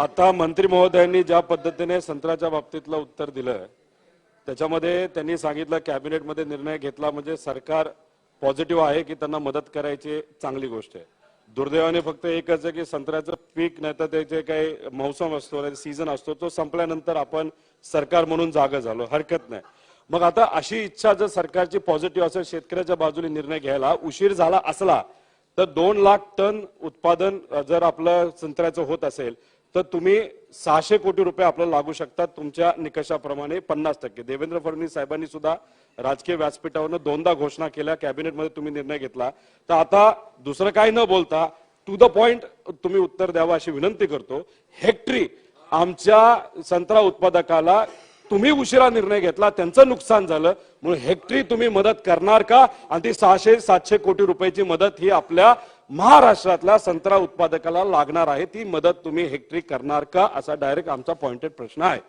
आता मंत्री महोदयांनी ज्या पद्धतीने संत्र्याच्या बाबतीतलं उत्तर दिलं त्याच्यामध्ये त्यांनी सांगितलं कॅबिनेटमध्ये निर्णय घेतला म्हणजे सरकार पॉझिटिव्ह आहे की त्यांना मदत करायची चांगली गोष्ट आहे. दुर्दैवाने फक्त एकच आहे की संत्र्याचं पीक नाही तर त्याचे काही मौसम असतो सीझन असतो तो संपल्यानंतर आपण सरकार म्हणून जागा झालो हरकत नाही. मग आता अशी इच्छा जर सरकारची पॉझिटिव्ह असेल शेतकऱ्याच्या बाजूने निर्णय घ्यायला उशीर झाला असला तर दोन लाख टन उत्पादन जर आपलं संत्र्याचं होत असेल तर तुम्ही सहाशे कोटी रुपये आपल्याला लागू शकतात तुमच्या निकषाप्रमाणे पन्नास टक्के. देवेंद्र फडणवीस साहेबांनी सुद्धा राजकीय व्यासपीठावरनं दोनदा घोषणा केल्या कॅबिनेटमध्ये तुम्ही निर्णय घेतला. तर आता दुसरं काही न बोलता टू द पॉइंट तुम्ही उत्तर द्यावं अशी विनंती करतो. हेक्टरी आमच्या संत्रा उत्पादकाला तुम्ही उशिरा निर्णय घेतला त्यांचं नुकसान झालं म्हणून हेक्टरी तुम्ही मदत करणार का? आणि ती सहाशे सातशे कोटी रुपयाची मदत ही आपल्या महाराष्ट्रातल्या संत्रा उत्पादकाला लागणार आहे. ती मदत तुम्ही हेक्टरी करणार का? असा डायरेक्ट आमचा पॉइंटेड प्रश्न आहे.